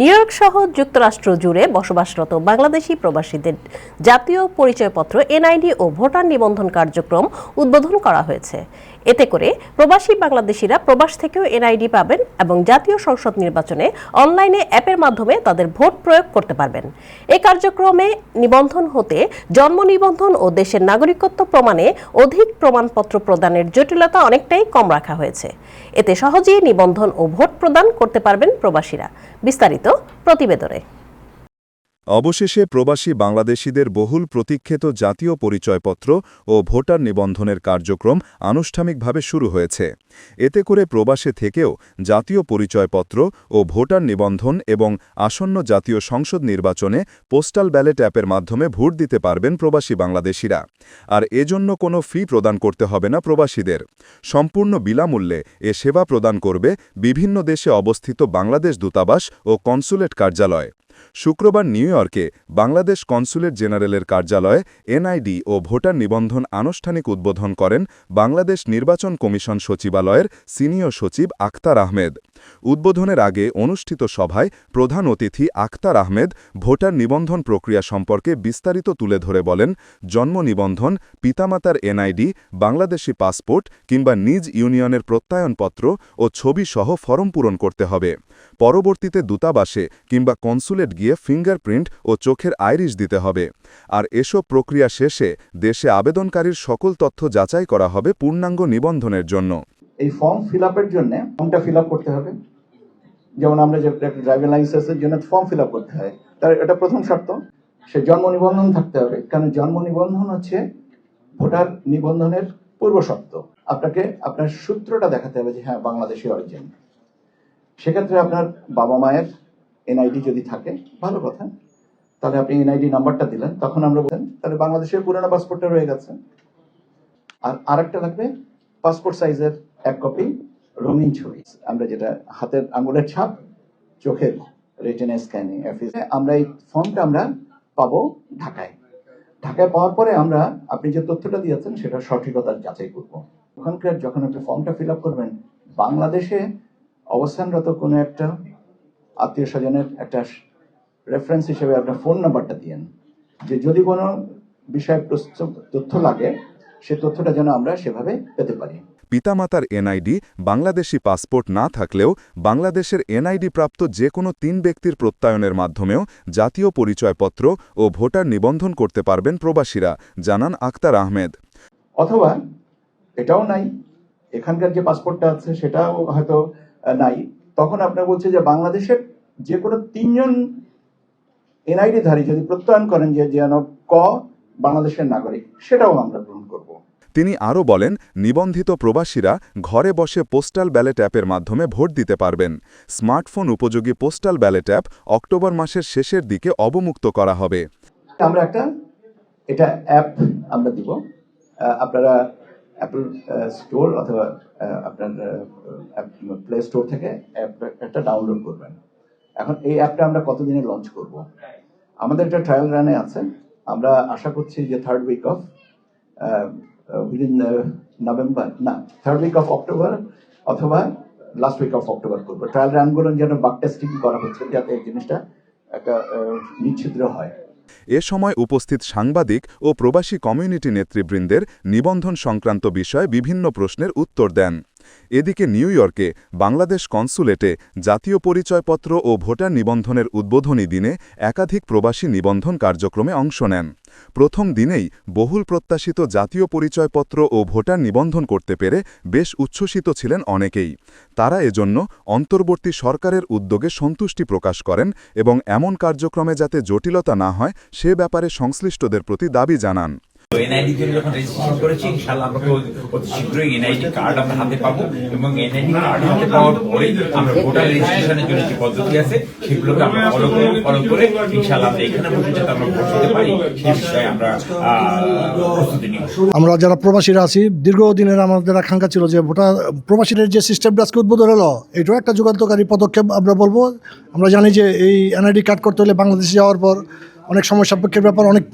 New York সহ যুক্তরাষ্ট্র জুড়ে বসবাসরত বাংলাদেশি প্রবাসীদের জাতীয় পরিচয়পত্র, এনআইডি ও ভোটার নিবন্ধন কার্যক্রম উদ্বোধন করা হয়েছে। এতে করে প্রবাসী বাংলাদেশিরা প্রবাস থেকেও এনআইডি পাবেন এবং জাতীয় সংসদ নির্বাচনে অনলাইনে অ্যাপের মাধ্যমে তাদের ভোট প্রয়োগ করতে পারবেন। এ কার্যক্রমে নিবন্ধন হতে জন্ম নিবন্ধন ও দেশের নাগরিকত্ব প্রমাণে অধিক প্রমাণপত্র প্রদানের জটিলতা অনেকটাই কম রাখা হয়েছে। এতে সহজেই নিবন্ধন ও ভোট প্রদান করতে পারবেন প্রবাসীরা। বিস্তারিত প্রতিবেদনে। অবশেষে প্রবাসী বাংলাদেশিদের বহুল প্রতীক্ষিত জাতীয় পরিচয়পত্র ও ভোটার নিবন্ধনের কার্যক্রম আনুষ্ঠানিকভাবে শুরু হয়েছে। এতে করে প্রবাসে থেকেও জাতীয় পরিচয়পত্র ও ভোটার নিবন্ধন এবং আসন্ন জাতীয় সংসদ নির্বাচনে পোস্টাল ব্যালেট অ্যাপের মাধ্যমে ভোট দিতে পারবেন প্রবাসী বাংলাদেশিরা। আর এজন্য কোনো ফি প্রদান করতে হবে না প্রবাসীদের। সম্পূর্ণ বিনামূল্যে এ সেবা প্রদান করবে বিভিন্ন দেশে অবস্থিত বাংলাদেশ দূতাবাস ও কনসুলেট কার্যালয়। শুক্রবার নিউ ইয়র্কে বাংলাদেশ কনসুলেট জেনারেলের কার্যালয়ে এনআইডি ও ভোটার নিবন্ধন আনুষ্ঠানিক উদ্বোধন করেন বাংলাদেশ নির্বাচন কমিশন সচিবালয়ের সিনিয়র সচিব আখতার আহমেদ। উদ্বোধনের আগে অনুষ্ঠিত সভায় প্রধান অতিথি আখতার আহমেদ ভোটার নিবন্ধন প্রক্রিয়া সম্পর্কে বিস্তারিত তুলে ধরে বলেন, জন্ম নিবন্ধন, পিতামাতার এনআইডি, বাংলাদেশি পাসপোর্ট কিংবা নিজ ইউনিয়নের প্রত্যয়নপত্র ও ছবি সহ ফরম পূরণ করতে হবে। পরবর্তীতে দূতাবাসে কিংবা কনসুলেট গিয়ে ফিঙ্গারপ্রিন্ট ও চোখের আইরিশ দিতে হবে। আর এসব প্রক্রিয়া শেষে দেশে আবেদনকারীর সকল তথ্য যাচাই করা হবে পূর্ণাঙ্গ নিবন্ধনের জন্য। এই ফর্ম ফিল আপের জন্য ফর্মটা ফিল আপ করতে হবে। যেমন আমরা যে ড্রাইভিং লাইসেন্সের জন্য ফর্ম ফিল আপ করতে হয়। তার এটা প্রথম শর্ত, সে জন্ম নিবন্ধন থাকতে হবে। কারণ জন্ম নিবন্ধন হচ্ছে ভোটার নিবন্ধনের পূর্ব শর্ত। আপনাকে আপনার সূত্রটা দেখাতে হবে যে হ্যাঁ বাংলাদেশি অরিজিন সেক্ষেত্রে আপনার বাবা মায়ের এনআইডি যদি থাকে, ভালো কথা। তাহলে আপনি এনআইডি নাম্বারটা দিলেন, তখন আমরা বলেন তাহলে বাংলাদেশের পুরোনো পাসপোর্টটা রয়ে গেছে। আর আরেকটা লাগবে পাসপোর্ট সাইজের এক কপি রঙিন ছবি। আমরা যেটা হাতের আঙ্গুলের ছাপ, চোখের রেটিনা স্ক্যানিং আমরা এই ফর্মটা আমরা পাবো ঢাকায়। ঢাকায় পাওয়ার পরে আমরা আপনি যে তথ্যটা দিয়েছেন সেটা সঠিকতার যাচাই করব। ওখানকার যখন আপনি ফর্মটা ফিল আপ করবেন, বাংলাদেশে অবস্থানরত কোনো একটা আত্মীয় স্বজনের একটা রেফারেন্স হিসেবে আপনার ফোন নাম্বারটা দিয়েন। যে যদি কোনো বিষয়ে তথ্য লাগে, সে তথ্যটা যেন আমরা সেভাবে পেতে পারি। পিতামাতার এনআইডি, বাংলাদেশি পাসপোর্ট না থাকলেও বাংলাদেশের এনআইডি প্রাপ্ত যে কোনো তিন ব্যক্তির প্রত্যয়নের মাধ্যমেও জাতীয় পরিচয়পত্র ও ভোটার নিবন্ধন করতে পারবেন প্রবাসীরা, জানান আক্তার আহমেদ। অথবা এটাও নাই, এখানকার যে পাসপোর্টটা আছে সেটাও হয়তো নাই। তখন আপনার বলছে যে বাংলাদেশের যে কোনো তিনজন এনআইডি ধারী যদি প্রত্যয়ন করেন যে যেন ক বাংলাদেশের নাগরিক, সেটাও আমরা তিনি আরও বলেন, নিবন্ধিত প্রবাসীরা ঘরে বসে পোস্টাল ব্যালেট অ্যাপের মাধ্যমে ভোট দিতে পারবেন। স্মার্টফোন উপযোগী পোস্টাল ব্যালেট অ্যাপ অক্টোবর মাসের শেষের দিকে অবমুক্ত করা হবে। আমরা একটা, এটা অ্যাপ আমরা দিব। আপনারা অ্যাপল স্টোর অথবা আপনার প্লে স্টোর থেকে অ্যাপ একটা ডাউনলোড করবেন। এখন এই অ্যাপটা আমরা কতদিনে লঞ্চ করব? আমাদের একটা ট্রায়াল রানে আছে। আমরা আশা করছি যে third week of within November না থার্ড উইক অফ অক্টোবর অথবা লাস্ট উইক অফ অক্টোবর করব। ট্রায়াল রানগুলো যেন বাক টেস্টিং করা হচ্ছে যাতে এই জিনিসটা একটা নিচ্ছিদ্র হয়। এ সময় উপস্থিত সাংবাদিক ও প্রবাসী কমিউনিটি নেতৃবৃন্দের নিবন্ধন সংক্রান্ত বিষয়ে বিভিন্ন প্রশ্নের উত্তর দেন। এদিকে নিউ ইয়র্কে বাংলাদেশ কনসুলেটে জাতীয় পরিচয়পত্র ও ভোটার নিবন্ধনের উদ্বোধনী দিনে একাধিক প্রবাসী নিবন্ধন কার্যক্রমে অংশ নেন। প্রথম দিনেই বহুল প্রত্যাশিত জাতীয় পরিচয়পত্র ও ভোটার নিবন্ধন করতে পেরে বেশ উচ্ছ্বসিত ছিলেন অনেকেই। তারা এজন্য অন্তর্বর্তী সরকারের উদ্যোগে সন্তুষ্টি প্রকাশ করেন এবং এমন কার্যক্রমে যাতে জটিলতা না হয় সে ব্যাপারে সংশ্লিষ্টদের প্রতি দাবি জানান। জন্য যখন রেজিস্ট্রেশন করেছি ইনশাল্লাহ আমরা অতি- শীঘ্রই এনআইডি কার্ড আমরা হাতে পাবো এবং এনআইডি কার্ড হাতে পাওয়ার পরে আমরা ভোটার রেজিস্ট্রেশনের জন্য যে পদ্ধতি আছে, সেগুলোকে আমরা ফলো করে ফলো করে ইনশাল্লাহ আমরা এখানে বসে যাতে আমরা ভোট দিতে পারি, সেই বিষয়ে আমরা আমরা যারা প্রবাসীরা আছি, দীর্ঘদিনের আমাদের আকাঙ্ক্ষা ছিল যে ভোটার, প্রবাসীদের যে সিস্টেমটা আজকে উদ্বোধন হলো, এটাও একটা যুগান্তকারী পদক্ষেপ আমরা বলব। আমরা জানি যে এই এনআইডি কার্ড করতে হলে বাংলাদেশে যাওয়ার পর অনেক সময় সাপেক্ষের ব্যাপার, অনেক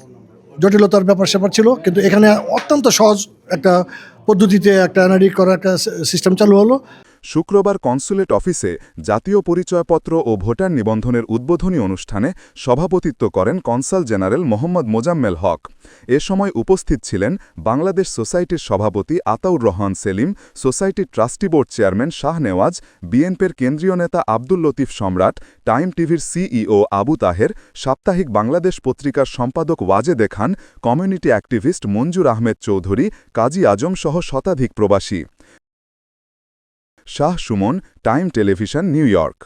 জটিলতার ব্যাপার স্যাপার ছিল, কিন্তু এখানে অত্যন্ত সহজ একটা পদ্ধতিতে একটা অ্যানারি করার একটা সিস্টেম চালু হলো। শুক্রবার কনসুলেট অফিসে জাতীয় পরিচয়পত্র ও ভোটার নিবন্ধনের উদ্বোধনী অনুষ্ঠানে সভাপতিত্ব করেন কনসাল জেনারেল মোহাম্মদ মোজাম্মেল হক। এ সময় উপস্থিত ছিলেন বাংলাদেশ সোসাইটির সভাপতি আতাউর রহমান সেলিম সোসাইটির trustee board chairman Shah Nawaz, বিএনপির কেন্দ্রীয় নেতা আব্দুল লতিফ সম্রাট, টাইম টিভির সিইও আবু তাহের, সাপ্তাহিক বাংলাদেশ পত্রিকার সম্পাদক ওয়াজেদে খান, কমিউনিটি অ্যাক্টিভিস্ট মঞ্জুর আহমেদ চৌধুরী, কাজী আজম সহ শতাধিক প্রবাসী। Shah Suman Time Television New York.